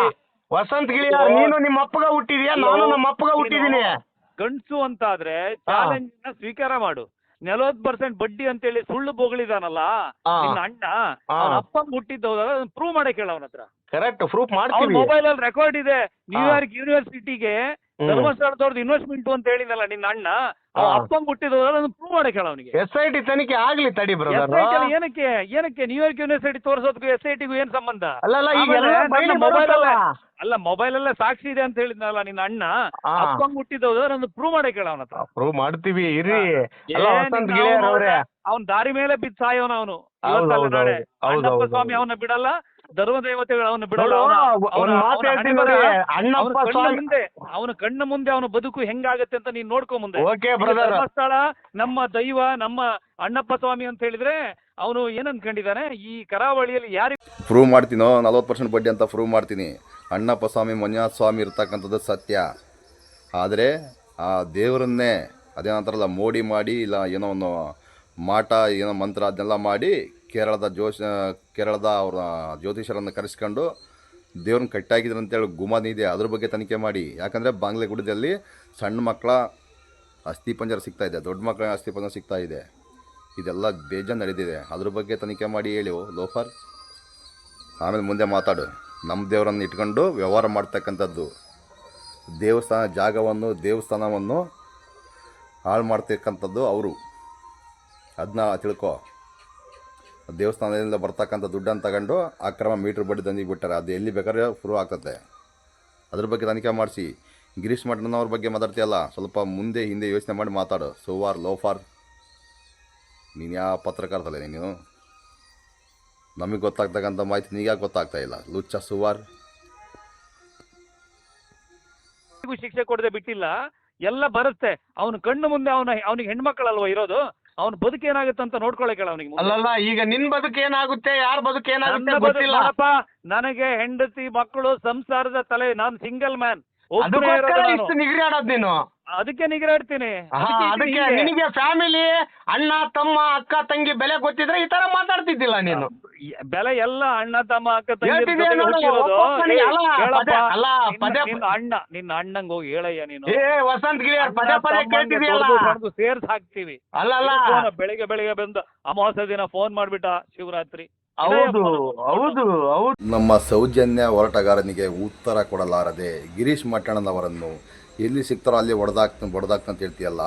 ವಸಂತ್ ಗಿಳಿಯಾರ್ ನೀನು ನಿಮ್ಮ ಅಪ್ಪಗ ಹುಟ್ಟಿದ್ಯಾ? ನಾನು ನಮ್ಮ ಅಪ್ಪಗ ನೀನು ಹುಟ್ಟಿದೀನಿ ಅಂತ ಆದ್ರೆ ಚಾಲೆಂಜ್ನ ಸ್ವೀಕಾರ ಮಾಡು. ನಲವತ್ ಪರ್ಸೆಂಟ್ ಬಡ್ಡಿ ಅಂತೇಳಿ ಸುಳ್ಳು ಬೊಗಳಿದಾನಲ್ಲ ಹಾ. ನಿನ್ನ ಅಣ್ಣ ಅಪ್ಪ ಅವನ ಹುಟ್ಟಿದ್ದು ಪ್ರೂವ್ ಮಾಡಕ್ ಹೇಳ ಅವನ ಹತ್ರ ಕರೆಕ್ಟ್ ಪ್ರೂಫ್ ಅವ್ನ ಮಾಡ್ತೀವಿ. ಮೊಬೈಲ್ ಅಲ್ಲಿ ರೆಕಾರ್ಡ್ ಇದೆ. ನ್ಯೂಯಾರ್ಕ್ ಯೂನಿವರ್ಸಿಟಿಗೆ. ಧರ್ಮಸ್ಥಳದವ್ರದ್ದು ಇನ್ವೆಸ್ಟ್ಮೆಂಟ್ ಅಂತ ಹೇಳಿದಲ್ಲ ನಿನ್ನ ಅಣ್ಣ ಅವ. ಅಪ್ಪಂಗ್ ಹುಟ್ಟಿದ್ರು ಅದನ್ನು ಪ್ರೂವ್ ಮಾಡಕ್ಕೆ ಹೇಳ ಅವನಿಗೆ. ಎಸ್ ಐ ಟಿ ತನಿಖೆ ಆಗ್ಲಿ ತಡಿ ಬ್ರದರ್ ಏನಕ್ಕೆ ಏನಕ್ಕೆ ನ್ಯೂಯಾರ್ಕ್ ಯೂನಿವರ್ಸಿಟಿ ತೋರಿಸೋದಕ್ಕೂ ಎಸ್ ಐ ಟಿಗೂ ಏನ್ ಸಂಬಂಧ? ಅಲ್ಲ ಅಲ್ಲ ಮೊಬೈಲ್ ಅಲ್ಲೇ ಸಾಕ್ಷಿ ಇದೆ ಅಂತ ಹೇಳಿದ್ನಲ್ಲ ನಿನ್ನ ಅಣ್ಣ. ಅಪ್ಪಂಗ್ ಹುಟ್ಟಿದ್ರೆ ಅದನ್ನು ಪ್ರೂವ್ ಮಾಡಕ್ಕೆ ಹೇಳ ಅವನ ಪ್ರೂವ್ ಮಾಡ್ತೀವಿ ಇರಿ ಅವ್ನು ದಾರಿ ಮೇಲೆ ಬಿದ್ದ ಸಾಯೋನ ಅವನು. ಸ್ವಾಮಿ ಅವನ ಬಿಡಲ್ಲ ಧರ್ಮ ದೇವತೆಗಳು ಅವನು ಕಣ್ಣ ಮುಂದೆ ಅವನ ಕಣ್ಣ ಮುಂದೆ ಅವನ ಬದುಕು ಹೆಂಗಾಗತ್ತೆ ಅಂತ ನೀನ್ ನೋಡ್ಕೊ ಮುಂದೆ. ಓಕೆ ಬ್ರದರ್ ಧರ್ಮಸ್ಥಳ ನಮ್ಮ ದೈವ ನಮ್ಮ ಅಣ್ಣಪ್ಪ ಸ್ವಾಮಿ ಅಂತ ಹೇಳಿದ್ರೆ ಅವನು ಏನ್ ಅನ್ಕೊಂಡಿದ್ದಾನೆ? ಈ ಕರಾವಳಿಯಲ್ಲಿ ಯಾರು ಪ್ರೂವ್ ಮಾಡ್ತೀನೋ ನಲ್ವತ್ತು ಪರ್ಸೆಂಟ್ ಬಡ್ಡಿ ಅಂತ ಪ್ರೂವ್ ಮಾಡ್ತೀನಿ. ಅಣ್ಣಪ್ಪ ಸ್ವಾಮಿ ಮಂಜುನಾಥ ಸ್ವಾಮಿ ಇರ್ತಕ್ಕಂಥದ್ದು ಸತ್ಯ. ಆದರೆ ಆ ದೇವರನ್ನೇ ಅದೇನಂತಾರಲ್ಲ ಮೋಡಿ ಮಾಡಿ ಇಲ್ಲ ಏನೋ ಒಂದು ಮಾಟ ಏನೋ ಮಂತ್ರ ಅದನ್ನೆಲ್ಲ ಮಾಡಿ ಕೇರಳದ ಜೋಶ ಕೇರಳದ ಅವರ ಜ್ಯೋತಿಷರನ್ನು ಕರೆಸ್ಕೊಂಡು ದೇವ್ರನ್ನ ಕಟ್ಟಾಗಿದ್ರು ಅಂತೇಳಿ ಗುಮಾನಿ ಇದೆ ಅದ್ರ ಬಗ್ಗೆ ತನಿಖೆ ಮಾಡಿ. ಯಾಕಂದರೆ ಬಾಂಗ್ಲೆಗುಡದಲ್ಲಿ ಸಣ್ಣ ಮಕ್ಕಳ ಅಸ್ಥಿಪಂಜರ ಸಿಗ್ತಾ ಇದೆ, ದೊಡ್ಡ ಮಕ್ಕಳ ಅಸ್ಥಿಪಂಜರ ಸಿಗ್ತಾ ಇದೆ. ಇದೆಲ್ಲ ಬೇಜ ನಡೆದಿದೆ. ಅದ್ರ ಬಗ್ಗೆ ತನಿಖೆ ಮಾಡಿ ಹೇಳಿ, ಲೋಫರ್. ಆಮೇಲೆ ಮುಂದೆ ಮಾತಾಡು. ನಮ್ಮ ದೇವರನ್ನು ಇಟ್ಕೊಂಡು ವ್ಯವಹಾರ ಮಾಡ್ತಕ್ಕಂಥದ್ದು. ದೇವಸ್ಥಾನ ಜಾಗವನ್ನು, ದೇವಸ್ಥಾನವನ್ನು ಹಾಳು ಮಾಡ್ತಕ್ಕಂಥದ್ದು ಅವರು. ಅದನ್ನ ತಿಳ್ಕೊ. ದೇವಸ್ಥಾನದಿಂದ ಬರ್ತಕ್ಕಂಥ ದುಡ್ಡನ್ನು ತಗೊಂಡು ಅಕ್ರಮ ಮೀಟ್ರ್ ಬಡ್ಡಿ ತಂದು ಬಿಟ್ಟಾರೆ. ಅದು ಎಲ್ಲಿ ಬೇಕಾದ್ರೆ ಪ್ರೂವ್ ಆಗ್ತದೆ. ಅದ್ರ ಬಗ್ಗೆ ತನಿಖೆ ಮಾಡಿಸಿ. ಗಿರೀಶ್ ಮಠನವ್ರ ಬಗ್ಗೆ ಮಾತಾಡ್ತೀಯಲ್ಲ, ಸ್ವಲ್ಪ ಮುಂದೆ ಹಿಂದೆ ಯೋಚನೆ ಮಾಡಿ ಮಾತಾಡು. ಸೋವಾರ್ ಲೋಫಾರ್ ನೀನು ಯಾವ ಪತ್ರಕರ್ತಲ್ಲ ನೀನು? ನಮಗೆ ಗೊತ್ತಾಗ್ತಕ್ಕಂಥ ಮಾಹಿತಿ ನೀಗ ಗೊತ್ತಾಗ್ತಾ ಇಲ್ಲ? ಲುಚ್ಚ ಸುವಾರ್. ಶಿಕ್ಷೆ ಕೊಡದೆ ಬಿಟ್ಟಿಲ್ಲ. ಎಲ್ಲ ಬರುತ್ತೆ. ಅವನ ಕಣ್ಣು ಮುಂದೆ ಅವನ ಅವನಿಗೆ ಹೆಣ್ಮಕ್ಳಲ್ವ ಇರೋದು. ಅವನ ಬದುಕ ಏನಾಗುತ್ತೆ ಅಂತ ನೋಡ್ಕೊಳಕ್ಕೆ ಅವನಿಗೆ. ಅಲ್ಲಲ್ಲ ಈಗ ನಿನ್ ಬದುಕು ಏನಾಗುತ್ತೆ ಯಾರ ಬದುಕು ಏನಾಗುತ್ತೆ ಗೊತ್ತಿಲ್ಲಪ್ಪ ಗೊತ್ತಿಲ್ಲ ನನಗೆ ಹೆಂಡತಿ ಮಕ್ಕಳು ಸಂಸಾರದ ತಲೆ ನಾನು ಸಿಂಗಲ್ ಮ್ಯಾನ್ ಇಷ್ಟು. ನಿಗ್ರಿ ಆಡೋದ್ ನೀನು ಅದಕ್ಕೆ ನಿಗರಾಡ್ತೀನಿ ಅದಕ್ಕೆ ನಿನಗೆ ಫ್ಯಾಮಿಲಿ ಅಣ್ಣ ತಮ್ಮ ಅಕ್ಕ ತಂಗಿ ಬೆಲೆ ಗೊತ್ತಿದ್ರೆ ಈ ತರ ಮಾತಾಡ್ತಿದ್ದಿಲ್ಲ ನೀನು. ಬೆಲೆ ಎಲ್ಲ ಅಣ್ಣ ತಮ್ಮ ಅಕ್ಕ ತಂಗಿ ಅಣ್ಣ ನಿನ್ನ ಅಣ್ಣಂಗ್ ಹೋಗಿ ಹೇಳಯ್ಯ ನೀನು. ಏ ವಸಂತ ಗಿಳಿಯರ್ ಪದೇ ಪದೇ ಕೇಳ್ತಿದ್ಯಲ್ಲ. ಸೇರ್ಸ್ ಹಾಕ್ತಿವಿ ಅಲ್ಲ ಅಲ್ಲ. ಫೋನ್ ಬೆಳಿಗ್ಗೆ ಬೆಳಿಗ್ಗೆ ಬಂದು ಅಮಾವಾಸ್ಯ ದಿನ ಫೋನ್ ಮಾಡ್ಬಿಟ್ಟ ಶಿವರಾತ್ರಿ. ಹೌದು ಹೌದು ಹೌದು. ನಮ್ಮ ಸೌಜನ್ಯ ಹೋರಾಟಗಾರನಿಗೆ ಉತ್ತರ ಕೊಡಲಾರದೆ ಗಿರೀಶ್ ಮಟ್ಟಣ್ಣನವರನ್ನು ಎಲ್ಲಿ ಸಿಗ್ತಾರೋ ಅಲ್ಲಿ ಹೊಡೆದಾಕ್ತ ಅಂತ ಹೇಳ್ತೀಯಲ್ಲ?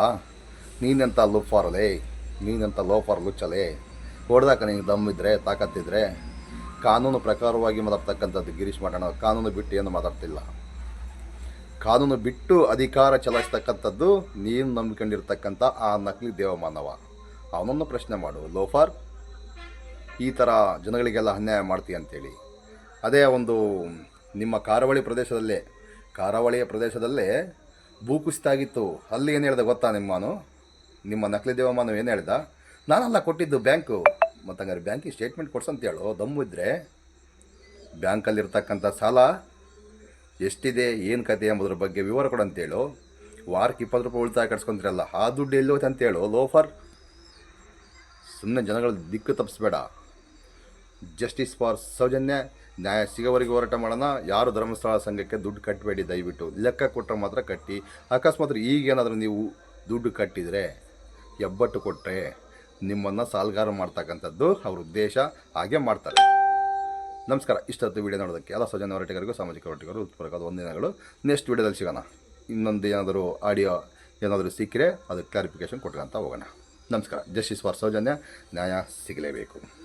ನೀನೆಂಥ ಲುಫಾರಲೇ? ನೀನೆಂತ ಲೋಫಾರ್ ಲುಚ್ಚಲೇ ಹೊಡೆದಾಕ ನಿಂಗೆ ದಮ್ಮಿದ್ರೆ ತಾಕತ್ತಿದ್ರೆ ಕಾನೂನು ಪ್ರಕಾರವಾಗಿ ಮಾತಾಡ್ತಕ್ಕಂಥದ್ದು ಗಿರೀಶ್ ಮಾಡೋಣ ಕಾನೂನು ಬಿಟ್ಟು ಏನು ಮಾತಾಡ್ತಿಲ್ಲ. ಕಾನೂನು ಬಿಟ್ಟು ಅಧಿಕಾರ ಚಲಾಯಿಸ್ತಕ್ಕಂಥದ್ದು ನೀನು ನಂಬಿಕೊಂಡಿರ್ತಕ್ಕಂಥ ಆ ನಕಲಿ ದೇವಮಾನವ. ಅವನನ್ನು ಪ್ರಶ್ನೆ ಮಾಡು, ಲೋಫಾರ್, ಈ ಥರ ಜನಗಳಿಗೆಲ್ಲ ಅನ್ಯಾಯ ಮಾಡ್ತೀಯ ಅಂತೇಳಿ. ಅದೇ ಒಂದು ನಿಮ್ಮ ಕಾರಾವಳಿ ಪ್ರದೇಶದಲ್ಲೇ ಕಾರಾವಳಿಯ ಪ್ರದೇಶದಲ್ಲೇ ಭೂಕುಸಿತ ಆಗಿತ್ತು ಅಲ್ಲಿ ಏನು ಹೇಳ್ದೆ ಗೊತ್ತಾ ನಿಮ್ಮನು? ನಿಮ್ಮ ನಕಲಿ ದೇವಮಾನು ಏನು ಹೇಳ್ದ? ನಾನಲ್ಲ ಕೊಟ್ಟಿದ್ದು ಬ್ಯಾಂಕು. ಮತ್ತು ಹಂಗಾರೆ ಬ್ಯಾಂಕಿಗೆ ಸ್ಟೇಟ್ಮೆಂಟ್ ಕೊಡ್ಸಂತೇಳು ದಮ್ಮು ಇದ್ದರೆ ಬ್ಯಾಂಕಲ್ಲಿರ್ತಕ್ಕಂಥ ಸಾಲ ಎಷ್ಟಿದೆ, ಏನು ಕತೆ ಎಂಬುದ್ರ ಬಗ್ಗೆ ವಿವರ ಕೊಡಂತೇಳು ವಾರಕ್ಕೆ ಇಪ್ಪತ್ತು ರೂಪಾಯಿ ಉಳಿತಾಯ ಕಟ್ಸ್ಕೊಂತೀರಲ್ಲ, ಆ ದುಡ್ಡು ಎಲ್ಲಿ ಹೋಯ್ತು ಅಂತೇಳು ಲೋಫರ್. ಸುಮ್ಮನೆ ಜನಗಳ ದಿಕ್ಕು ತಪ್ಪಿಸ್ಬೇಡ ಜಸ್ಟಿಸ್ ಫಾರ್ ಸೌಜನ್ಯ. ನ್ಯಾಯ ಸಿಗೋವರೆಗೆ ಹೋರಾಟ ಮಾಡೋಣ. ಯಾರು ಧರ್ಮಸ್ಥಳ ಸಂಘಕ್ಕೆ ದುಡ್ಡು ಕಟ್ಟಬೇಡಿ, ದಯವಿಟ್ಟು. ಲೆಕ್ಕ ಕೊಟ್ಟರೆ ಮಾತ್ರ ಕಟ್ಟಿ. ಅಕಸ್ಮಾತ್ ಈಗೇನಾದರೂ ನೀವು ದುಡ್ಡು ಕಟ್ಟಿದರೆ, ಎಬ್ಬಟ್ಟು ಕೊಟ್ಟರೆ ನಿಮ್ಮನ್ನು ಸಾಲ್ಗಾರ ಮಾಡ್ತಕ್ಕಂಥದ್ದು ಅವ್ರ ಉದ್ದೇಶ. ಹಾಗೆ ಮಾಡ್ತಾರೆ. ನಮಸ್ಕಾರ. ಇಷ್ಟೊತ್ತು ವಿಡಿಯೋ ನೋಡೋದಕ್ಕೆ ಎಲ್ಲ ಸೌಜನ್ಯ ಹೋರಾಟಗಾರರಿಗೂ, ಸಾಮಾಜಿಕ ಹೋರಾಟಗಾರರು ಅದು ಒಂದಿನಗಳು ನೆಕ್ಸ್ಟ್ ವಿಡಿಯೋದಲ್ಲಿ ಸಿಗೋಣ. ಇನ್ನೊಂದು ಏನಾದರೂ ಆಡಿಯೋ ಏನಾದರೂ ಸಿಕ್ಕರೆ ಅದಕ್ಕೆ ಕ್ಲಾರಿಫಿಕೇಶನ್ ಕೊಟ್ಕೊಂತ ಹೋಗೋಣ. ನಮಸ್ಕಾರ. Justice for Soujanya. ನ್ಯಾಯ ಸಿಗಲೇಬೇಕು.